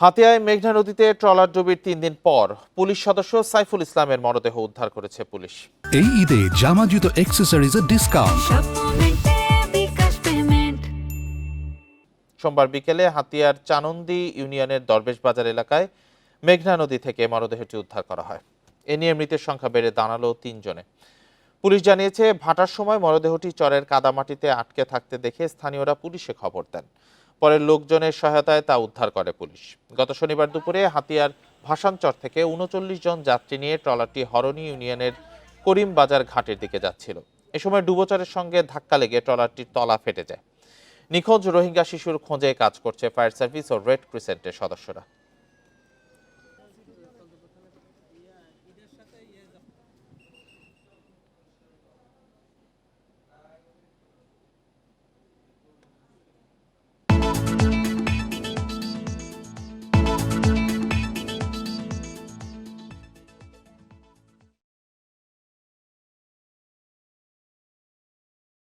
হাতিয়ায় মেঘনা নদীতে ট্রলার ডুবির তিন দিন পর পুলিশ সদস্য সাইফুল ইসলামের মরদেহ উদ্ধার করেছে পুলিশ। এই ঈদে জামা জুতো অ্যাক্সেসরিজের ডিসকাউন্ট সোমবার বিকেলে হাতিয়ার চানন্দি ইউনিয়নের দরবেশ বাজার এলাকায় মেঘনা নদী থেকে মরদেহটি উদ্ধার করা হয়। এ নিয়ে মৃতের সংখ্যা বেড়ে দাঁড়াল তিনজনে। পুলিশ জানিয়েছে ভাটার সময় মরদেহটি চরের কাদামাটিতে আটকে থাকতে দেখে স্থানীয়রা পুলিশে খবর দেন। পরে লোকজনের সহায়তায় তা উদ্ধার করে পুলিশ। গত শনিবার দুপুরে হাতিয়ার ভাসানচর থেকে উনচল্লিশ জন যাত্রী নিয়ে ট্রলারটি হরণী ইউনিয়নের করিম বাজার ঘাটের দিকে যাচ্ছিল। এ সময় ডুবোচরের সঙ্গে ধাক্কা লেগে ট্রলারটির তলা ফেটে যায়। নিখোঁজ রোহিঙ্গা শিশুর খোঁজে কাজ করছে ফায়ার সার্ভিস ও রেড ক্রিসেন্টের সদস্যরা।